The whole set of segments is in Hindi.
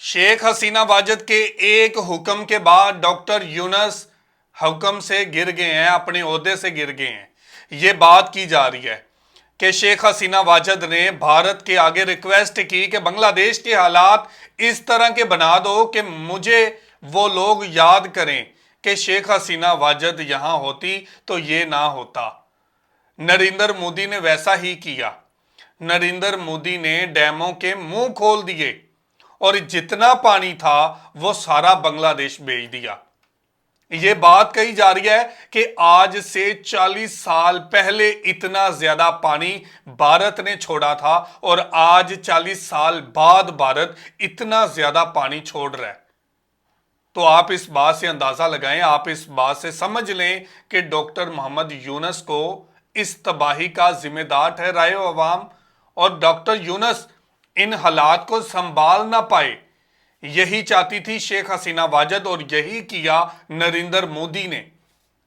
शेख हसीना वाजद के एक हुक्म के बाद डॉक्टर यूनस हुक्म से गिर गए हैं, अपने अहदे से गिर गए हैं। ये बात की जा रही है कि शेख हसीना वाजद ने भारत के आगे रिक्वेस्ट की कि बांग्लादेश के हालात इस तरह के बना दो कि मुझे वो लोग याद करें कि शेख हसीना वाजद यहाँ होती तो ये ना होता। नरेंद्र मोदी ने वैसा ही किया। नरेंद्र मोदी ने डैमों के मुँह खोल दिए। और जितना पानी था, वो सारा बांग्लादेश भेज दिया। ये बात कही जा रही है कि आज से 40 साल पहले इतना ज़्यादा पानी भारत ने छोड़ा था और आज 40 साल बाद भारत इतना ज़्यादा पानी छोड़ रहा है। तो आप इस बात से अंदाज़ा लगाएँ, आप इस बात से समझ लें कि डॉक्टर मोहम्मद यूनस को इस तबाही का जिम्मेदार ठहराए अवाम और डॉक्टर यूनस इन हालात को संभाल ना पाए। यही चाहती थी शेख हसीना वाजद और यही किया नरेंद्र मोदी ने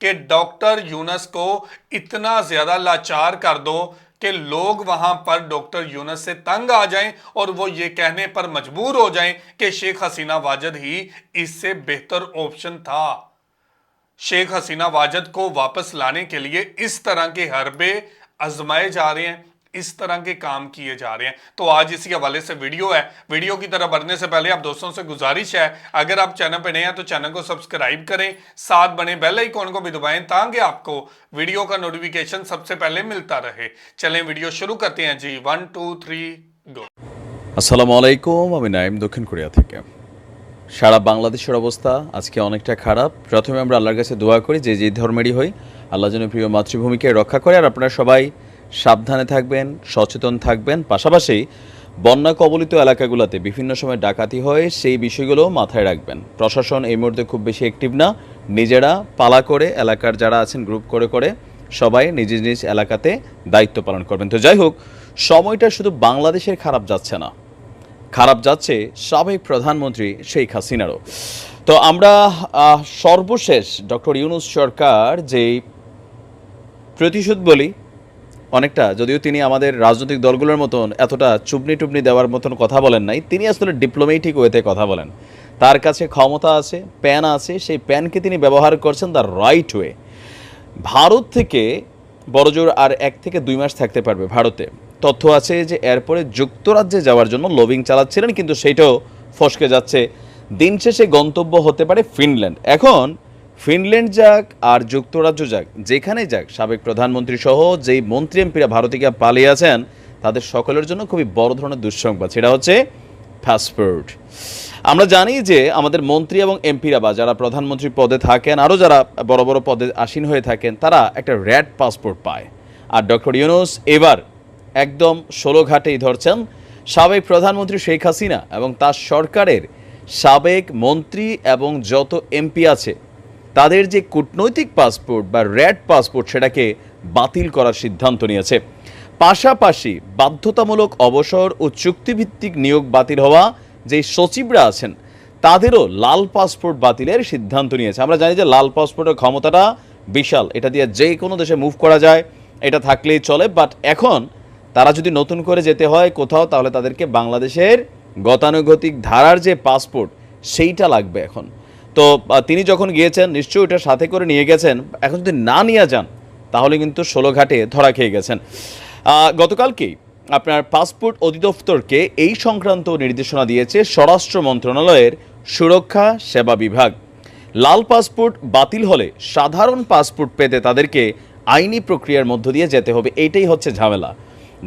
कि डॉक्टर यूनस को इतना ज़्यादा लाचार कर दो कि लोग वहाँ पर डॉक्टर यूनस से तंग आ जाएँ और वो ये कहने पर मजबूर हो जाएँ कि शेख हसीना वाजद ही इससे बेहतर ऑप्शन था। शेख हसीना वाजद को वापस लाने के लिए इस तरह के हरबे आजमाए जा रहे हैं। इस तरह के काम किए जा रहे हैं तो आज इसी हवाले से वीडियो है वीडियो की तरफ बढ़ने से पहले आप दोस्तों से गुजारिश है अगर आप चैनल पर नए हैं तो चैनल को सब्सक्राइब करें साथ बने बेल आइकॉन को भी दबाएं ताकि आपको वीडियो का नोटिफिकेशन सबसे पहले मिलता रहे चलें वीडियो शुरू करते हैं जी वन टू थ्री गो আসসালামু আলাইকুম আমি নাইম দক্ষিণ কোরিয়া থেকে সারা বাংলাদেশের অবস্থা আজকে অনেকটা খারাপ প্রথমে আমরা আল্লাহর কাছে দোয়া করি যে যে ধর্মেরই হই আল্লাহ যেন প্রিয় মাতৃভূমিকে রক্ষা করে আর আপনারা সবাই সাবধানে থাকবেন, সচেতন থাকবেন। পাশাপাশি বন্যা কবলিত এলাকাগুলোতে বিভিন্ন সময় ডাকাতি হয় সেই বিষয়গুলো মাথায় রাখবেন। প্রশাসন এই মুহূর্তে খুব বেশি অ্যাক্টিভ না। নিজেরা পালা করে এলাকার যারা আছেন গ্রুপ করে করে সবাই নিজ নিজ এলাকাতে দায়িত্ব পালন করবেন। তো যাই হোক, সময়টা শুধু বাংলাদেশের খারাপ যাচ্ছে না। খারাপ যাচ্ছে সাবেক প্রধানমন্ত্রী শেখ হাসিনারও। তো আমরা সর্বশেষ ডক্টর ইউনুস সরকার যেই প্রতিশোধ বলি অনেকটা, যদিও তিনি আমাদের রাজনৈতিক দলগুলোর মতন এতটা চুবনি টুবনি দেওয়ার মতন কথা বলেন নাই, তিনি আসলে ডিপ্লোমেটিক ওয়েতে কথা বলেন। তার কাছে ক্ষমতা আছে প্যান আছে, সেই প্যানকে তিনি ব্যবহার করছেন দ্য রাইট ওয়ে ভারত থেকে বড়জোর আর এক থেকে দুই মাস থাকতে পারবে ভারতে। তথ্য আছে যে এরপরে যুক্তরাজ্যে যাওয়ার জন্য লবিং চালাচ্ছিলেন, কিন্তু সেটাও ফসকে যাচ্ছে। দিন শেষে গন্তব্য হতে পারে ফিনল্যান্ড। এখন ফিনল্যান্ড যাক আর যুক্তরাজ্য যাক যেখানে যাক, সাবেক প্রধানমন্ত্রী সহ যেই মন্ত্রী এমপিরা ভারতে গিয়ে পালিয়ে আছেন, তাদের সকলের জন্য খুবই বড় ধরনের দুঃসংবাদ। সেটা হচ্ছে পাসপোর্ট। আমরা জানি যে আমাদের মন্ত্রী এবং এমপিরা বা যারা প্রধানমন্ত্রী পদে থাকেন, আরও যারা বড় বড় পদে আসীন হয়ে থাকেন, তারা একটা র্যাড পাসপোর্ট পায়। আর ডক্টর ইউনুস এবার একদম ষোলো ঘাটেই ধরছেন সাবেক প্রধানমন্ত্রী শেখ হাসিনা এবং তার সরকারের সাবেক মন্ত্রী এবং যত এমপি আছে তাদের যে কূটনৈতিক পাসপোর্ট বা র্যাড পাসপোর্ট সেটাকে বাতিল করার সিদ্ধান্ত নিয়েছে। পাশাপাশি বাধ্যতামূলক অবসর ও চুক্তিভিত্তিক নিয়োগ বাতিল হওয়া যে সচিবরা আছেন, তাদেরও লাল পাসপোর্ট বাতিলের সিদ্ধান্ত নিয়েছে। আমরা জানি যে লাল পাসপোর্টের ক্ষমতাটা বিশাল। এটা দিয়ে যে কোনো দেশে মুভ করা যায়, এটা থাকলেই চলে। বাট এখন তারা যদি নতুন করে যেতে হয় কোথাও, তাহলে তাদেরকে বাংলাদেশের গতানুগতিক ধারার যে পাসপোর্ট, সেইটা লাগবে এখন। তো তিনি যখন গিয়েছেন, নিশ্চয়ই ওটা সাথে করে নিয়ে গেছেন। এখন যদি না নিয়ে যান, তাহলে কিন্তু ষোলো ঘাটে ধরা খেয়ে গেছেন। গতকালকেই আপনার পাসপোর্ট অধিদপ্তরকে এই সংক্রান্ত নির্দেশনা দিয়েছে স্বরাষ্ট্র মন্ত্রণালয়ের সুরক্ষা সেবা বিভাগ। লাল পাসপোর্ট বাতিল হলে সাধারণ পাসপোর্ট পেতে তাদেরকে আইনি প্রক্রিয়ার মধ্য দিয়ে যেতে হবে এইটাই হচ্ছে ঝামেলা।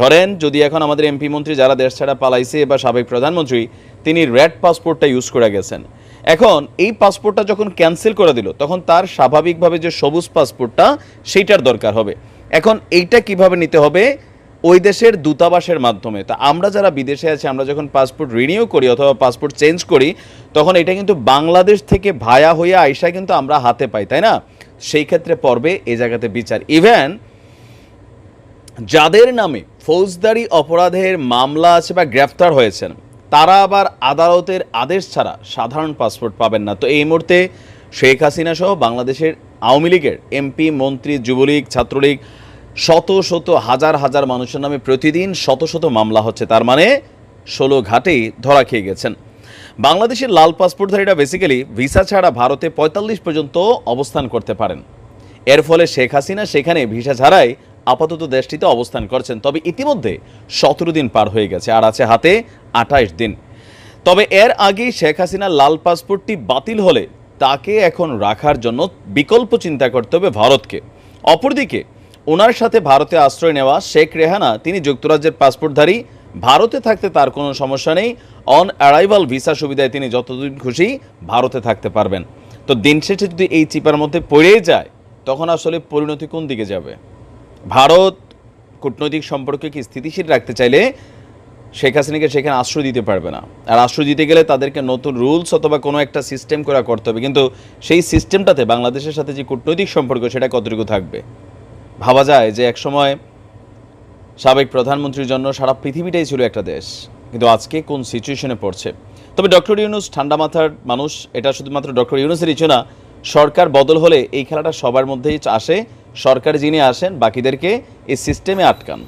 ধরেন, যদি এখন আমাদের এমপি মন্ত্রী যারা দেশ ছাড়া পালাইছে বা সাবেক প্রধানমন্ত্রী, তিনি রেড পাসপোর্টটা ইউজ করে গেছেন। এখন এই পাসপোর্টটা যখন ক্যান্সেল করে দিল, তখন তার স্বাভাবিকভাবে যে সবুজ পাসপোর্টটা সেইটার দরকার হবে। এখন এইটা কীভাবে নিতে হবে? ওই দেশের দূতাবাসের মাধ্যমে। তা আমরা যারা বিদেশে আছি, আমরা যখন পাসপোর্ট রিনিউ করি অথবা পাসপোর্ট চেঞ্জ করি, তখন এটা কিন্তু বাংলাদেশ থেকে ভায়া হয়ে আইসা কিন্তু আমরা হাতে পাই, তাই না? সেই ক্ষেত্রে পর্বে এই জায়গাতে বিচার। ইভেন যাদের নামে ফৌজদারি অপরাধের মামলা আছে বা গ্রেফতার হয়েছেন, তারা আবার আদালতের আদেশ ছাড়া সাধারণ পাসপোর্ট পাবেন না। তো এই মুহূর্তে শেখ হাসিনা সহ বাংলাদেশের আওয়ামী লীগের এমপি, মন্ত্রী, যুবলীগ, ছাত্রলীগ শত শত হাজার হাজার মানুষের নামে প্রতিদিন শত শত মামলা হচ্ছে। তার মানে ষোলো ঘাটেই ধরা খেয়ে গেছেন। বাংলাদেশের লাল পাসপোর্টধারীরা বেসিক্যালি ভিসা ছাড়া ভারতে পঁয়তাল্লিশ পর্যন্ত অবস্থান করতে পারেন। এর ফলে শেখ হাসিনা সেখানে ভিসা ছাড়াই আপাতত দেশটিতে অবস্থান করছেন। তবে ইতিমধ্যে সতেরো দিন পার হয়ে গেছে, আর আছে হাতে আঠাইশ দিন। তবে এর আগেই শেখ হাসিনার লাল পাসপোর্টটি বাতিল হলে তাকে এখন রাখার জন্য বিকল্প চিন্তা করতে হবে ভারতকে। অপরদিকে ওনার সাথে ভারতে আশ্রয় নেওয়া শেখ রেহানা, তিনি যুক্তরাজ্যের পাসপোর্টধারী, ভারতে থাকতে তার কোনো সমস্যা নেই, অন অ্যারাইভাল ভিসা সুবিধায় তিনি যতদিন খুশি ভারতে থাকতে পারবেন। তো দিন শেষে যদি এই চিপার মধ্যে পড়েই যায়, তখন আসলে পরিণতি কোন দিকে যাবে? ভারত কূটনৈতিক সম্পর্কে কি স্থিতিশীল রাখতে চাইলে শেখ হাসিনাকে সেখানে আশ্রয় দিতে পারবে না। আর আশ্রয় দিতে গেলে তাদেরকে নতুন রুলস অথবা কোনো একটা সিস্টেম করা করতে হবে। কিন্তু সেই সিস্টেমটাতে বাংলাদেশের সাথে যে কূটনৈতিক সম্পর্ক, সেটা কতটুকু থাকবে? ভাবা যায় যে একসময় সাবেক প্রধানমন্ত্রীর জন্য সারা পৃথিবীটাই ছিল একটা দেশ। কিন্তু আজকে কোন সিচুয়েশনে পড়ছে? তবে ডক্টর ইউনুস ঠান্ডা মাথার মানুষ, এটা শুধুমাত্র ডক্টর ইউনুসের ইচ্ছু না, সরকার বদল হলে এই খেলাটা সবার মধ্যেই আসে। সরকার যিনি আসেন, বাকিদেরকে এই সিস্টেমে আটকান।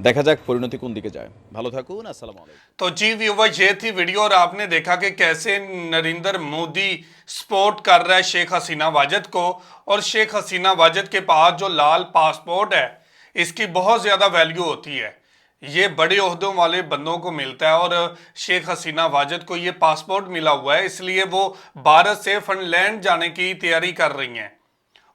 দেখা যাক পরিণতি কোন দিকে যায় ভালো থাকুন আসসালামু আলাইকুম तो जी व्यूवर ये थी वीडियो और आपने देखा कि कैसे नरेंद्र मोदी सपोर्ट कर रहा है शेख हसीना वाजद को और शेख हसीना वाजद के पास जो लाल पासपोर्ट है इसकी बहुत ज़्यादा वैल्यू होती है ये बड़े अहदों वाले बंदों को मिलता है और शेख हसीना वाजद को ये पासपोर्ट मिला हुआ है इसलिए वो भारत से फिनलैंड जाने की तैयारी कर रही हैं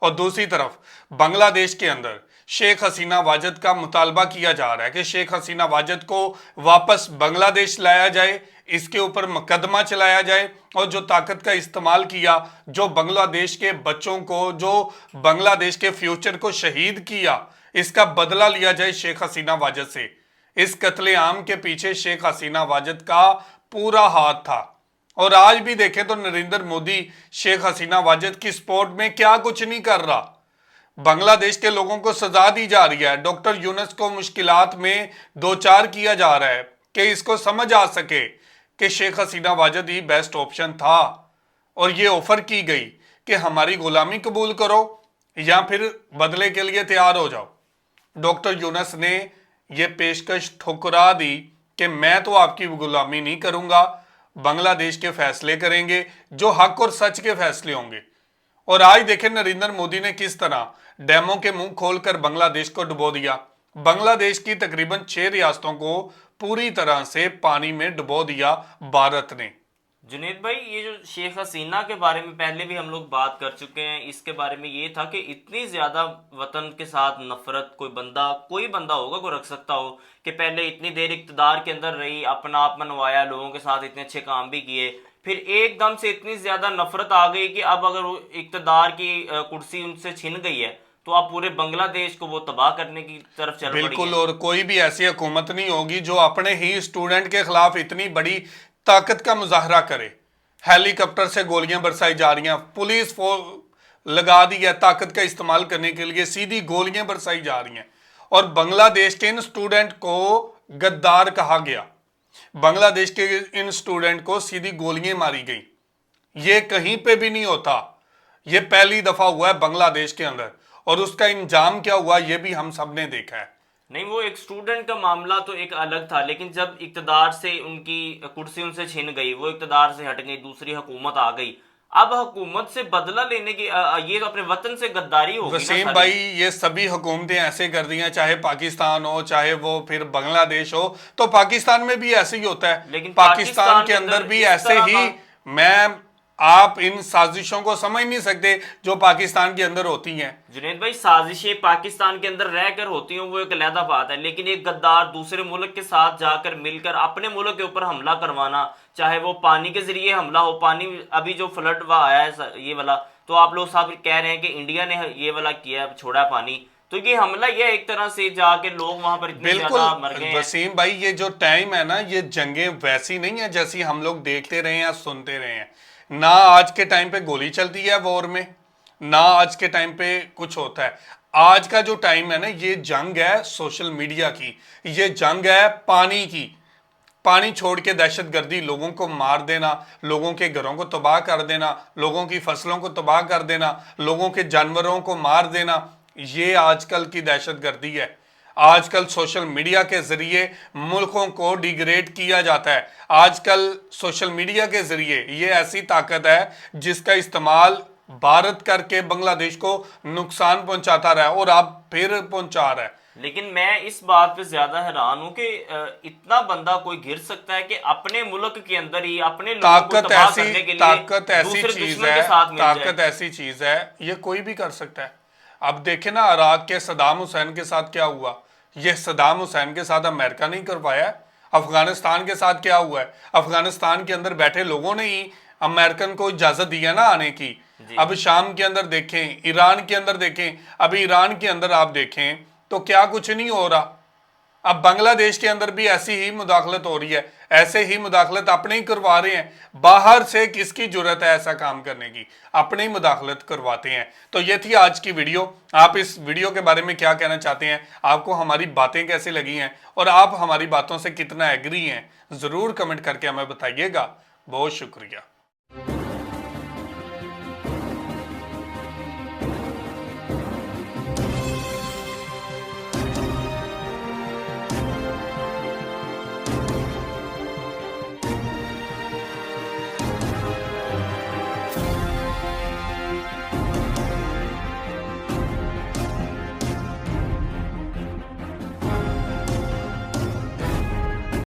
और दूसरी तरफ बांग्लादेश के अंदर शेख हसीना वाजद का मुतालबा किया जा रहा है कि शेख हसीना वाजद को वापस बांग्लादेश लाया जाए, इसके ऊपर मुकदमा चलाया जाए और जो ताकत का इस्तेमाल किया, जो बांग्लादेश के बच्चों को, जो बांग्लादेश के फ्यूचर को शहीद किया, इसका बदला लिया जाए शेख हसीना वाजद से। इस कत्लेआम के पीछे शेख हसीना वाजद का पूरा हाथ था। और आज भी देखें तो नरेंद्र मोदी शेख हसीना वाजद की सपोर्ट में क्या कुछ नहीं कर रहा। बांग्लादेश के लोगों को सजा दी जा रही है। डॉक्टर यूनस को मुश्किल में दो चार किया जा रहा है कि इसको समझ आ सके कि शेख हसीना वाजद ही बेस्ट ऑप्शन था और ये ऑफ़र की गई कि हमारी गुलामी कबूल करो या फिर बदले के लिए तैयार हो जाओ। डॉक्टर यूनस ने ये पेशकश ठुकरा दी कि मैं तो आपकी गुलामी नहीं करूँगा, बांग्लादेश के फैसले करेंगे, जो हक और सच के फैसले होंगे। और आज देखें नरेंद्र मोदी ने किस तरह डैमों के मुँह खोलकर बांग्लादेश को डुबो दिया। बांग्लादेश की तकरीबन छह रियासतों को पूरी तरह से पानी में डुबो दिया भारत ने। जुनेद भाई, ये जो शेख हसीना के बारे में पहले भी हम लोग बात कर चुके हैं, इसके बारे में ये था कि इतनी ज़्यादा वतन के साथ नफरत कोई बंदा कोई बंदा होगा को रख सकता हो कि पहले इतनी देर इकतदार के अंदर रही, अपना आप मनवाया, लोगों के साथ इतने अच्छे काम भी किए। फिर एकदम से इतनी ज़्यादा नफरत आ गई कि अब अगर वो इकतदार की कुर्सी उनसे छिन गई है तो आप पूरे बांग्लादेश को वो तबाह करने की तरफ़ चल बिल्कुल और कोई भी ऐसी हुकूमत नहीं होगी जो अपने ही स्टूडेंट के खिलाफ इतनी बड़ी ताकत का मुजाहरा करे। हेलीकॉप्टर से गोलियाँ बरसाई जा रही हैं पुलिस फो- लगा दी है ताकत का इस्तेमाल करने के लिए सीधी गोलियाँ बरसाई जा रही हैं। और बांग्लादेश के इन स्टूडेंट को गद्दार कहा गया। बांग्लादेश के इन स्टूडेंट को सीधी गोलियाँ मारी गई। ये कहीं पे भी नहीं होता। ये पहली दफ़ा हुआ है बांग्लादेश के अंदर। और उसका इंजाम क्या हुआ, ये भी हम सबने देखा है। नहीं, वो एक स्टूडेंट का मामला तो एक अलग था, लेकिन जब इकतदार से उनकी कुर्सी उनसे छिन गई, वो इकतदार से हट गई, दूसरी हुकूमत आ गई अब हुकूमत से बदला लेने की ये तो अपने वतन से गद्दारी होगी वसीम। भाई ये सभी हुकूमतें ऐसे कर दी हैं चाहे पाकिस्तान हो चाहे वो फिर बांग्लादेश हो तो पाकिस्तान में भी ऐसे ही होता है लेकिन पाकिस्तान पाकिस्तान के अंदर भी ऐसे ही मैं आप इन साजिशों को समझ नहीं सकते जो पाकिस्तान के अंदर होती हैं। जुनेद भाई साजिशें पाकिस्तान के अंदर रहकर होती हैं वो एक अलहदा बात है। लेकिन एक गद्दार दूसरे मुल्क के साथ जाकर मिलकर अपने मुल्क के ऊपर हमला करवाना चाहे वो पानी के ज़रिए हमला हो पानी अभी जो फ्लड हुआ आया है ये वाला तो आप लोग साहब कह रहे हैं कि इंडिया ने ये वाला किया छोड़ा पानी। तो ये हमला ये एक तरह से जाके लोग वहाँ पर इतने ज़्यादा मर गए बिल्कुल वसीम भाई ये जो टाइम है ना ये जंगे वैसी नहीं है जैसी हम लोग देखते रहे हैं या सुनते रहे हैं। ना आज के टाइम पे गोली चलती है वॉर में, ना आज के टाइम पे कुछ होता है। आज का जो टाइम है ना, ये जंग है सोशल मीडिया की, ये जंग है पानी की। पानी छोड़ के दहशतगर्दी, लोगों को मार देना, लोगों के घरों को तबाह कर देना, लोगों की फ़सलों को तबाह कर देना, लोगों के जानवरों को मार देना, ये आजकल की दहशतगर्दी है। आजकल सोशल मीडिया के ज़रिए मुल्कों को डिग्रेड किया जाता है। आजकल सोशल मीडिया के ज़रिए ये ऐसी ताकत है जिसका इस्तेमाल भारत करके बांग्लादेश को नुकसान पहुंचाता रहा और अब फिर पहुँचा रहा है। लेकिन मैं इस बात पे ज़्यादा हैरान हूँ कि इतना बंदा कोई गिर सकता है कि अपने मुल्क के अंदर ही अपने ताकत ऐसी ताकत ऐसी चीज़ है ताकत ऐसी चीज़ है ये कोई भी कर सकता है। अब देखे ना इराक के सदाम हुसैन के साथ क्या हुआ? यह सदाम हुसैन के साथ अमेरिका नहीं कर पाया। अफ़गानिस्तान के साथ क्या हुआ है? अफ़गानिस्तान के अंदर बैठे लोगों ने ही अमेरिकन को इजाज़त दी है ना आने की। अब शाम के अंदर देखें ईरान के अंदर देखें अभी ईरान के अंदर आप देखें तो क्या कुछ नहीं हो रहा? अब बांग्लादेश के अंदर भी ऐसी ही मुदाखलत हो रही है, ऐसे ही मुदाखलत अपने ही करवा रहे हैं। बाहर से किसकी ज़रूरत है ऐसा काम करने की? अपने ही मुदाखलत करवाते हैं। तो ये थी आज की वीडियो। आप इस वीडियो के बारे में क्या कहना चाहते हैं? आपको हमारी बातें कैसी लगी हैं? और आप हमारी बातों से कितना एग्री हैं? ज़रूर कमेंट करके हमें बताइएगा। बहुत शुक्रिया।